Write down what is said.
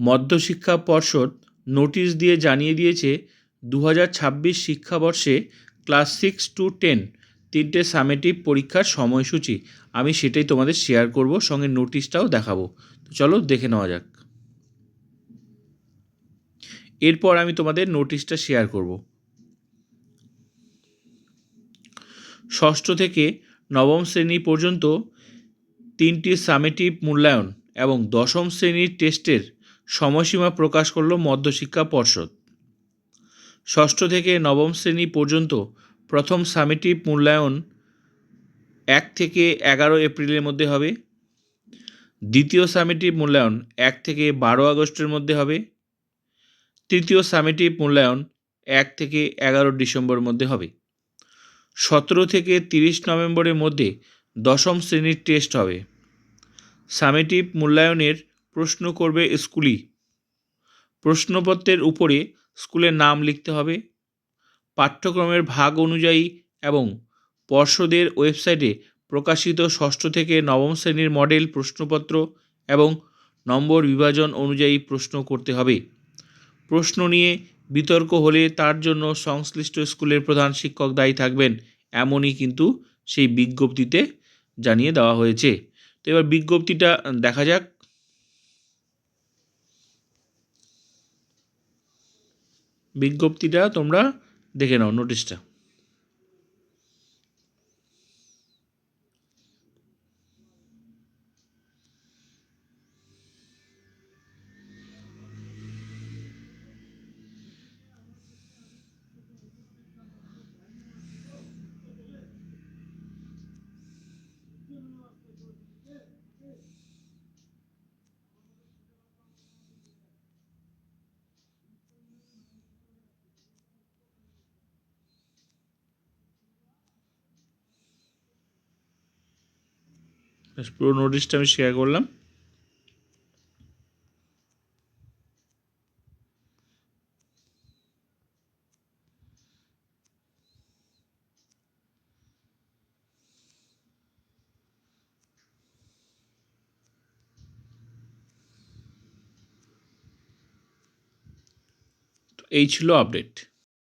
মধ্যশিক্ষা পর্ষদ নোটিশ দিয়ে জানিয়ে দিয়েছে দু হাজার ছাব্বিশ শিক্ষাবর্ষে ক্লাস সিক্স টু টেন তিনটে সামেটিভ পরীক্ষার সময়সূচি। আমি সেটাই তোমাদের শেয়ার করব, সঙ্গে নোটিশটাও দেখাবো। তো চলো দেখে নেওয়া যাক। এরপর আমি তোমাদের নোটিশটা শেয়ার করব। ষষ্ঠ থেকে নবম শ্রেণি পর্যন্ত তিনটি সামেটিভ মূল্যায়ন এবং দশম শ্রেণির টেস্টের সময়সীমা প্রকাশ করল মধ্যশিক্ষা পর্ষদ। ষষ্ঠ থেকে নবম শ্রেণি পর্যন্ত প্রথম সামেটিভ মূল্যায়ন এক থেকে এগারো এপ্রিলের মধ্যে হবে। দ্বিতীয় সামেটিভ মূল্যায়ন এক থেকে বারো আগস্টের মধ্যে হবে। তৃতীয় সামেটিভ মূল্যায়ন এক থেকে এগারো ডিসেম্বরের মধ্যে হবে। সতেরো থেকে তিরিশ নভেম্বরের মধ্যে দশম শ্রেণির টেস্ট হবে। সামেটিভ মূল্যায়নের প্রশ্ন করবে স্কুলই। প্রশ্নপত্রের উপরে স্কুলের নাম লিখতে হবে, পাঠ্যক্রমের ভাগ অনুযায়ী এবং পর্ষদের ওয়েবসাইটে প্রকাশিত ষষ্ঠ থেকে নবম শ্রেণির মডেল প্রশ্নপত্র এবং নম্বর বিভাজন অনুযায়ী প্রশ্ন করতে হবে। প্রশ্ন নিয়ে বিতর্ক হলে তার জন্য সংশ্লিষ্ট স্কুলের প্রধান শিক্ষক দায়ী থাকবেন, এমনই কিন্তু সেই বিজ্ঞপ্তিতে জানিয়ে দেওয়া হয়েছে। তো এবার বিজ্ঞপ্তিটা দেখা যাক বিজ্ঞপ্তিটা তোমরা দেখে নাও নোটিশটা পুরো নোটিশটা আমি শেয়ার করলাম। এই ছিল আপডেট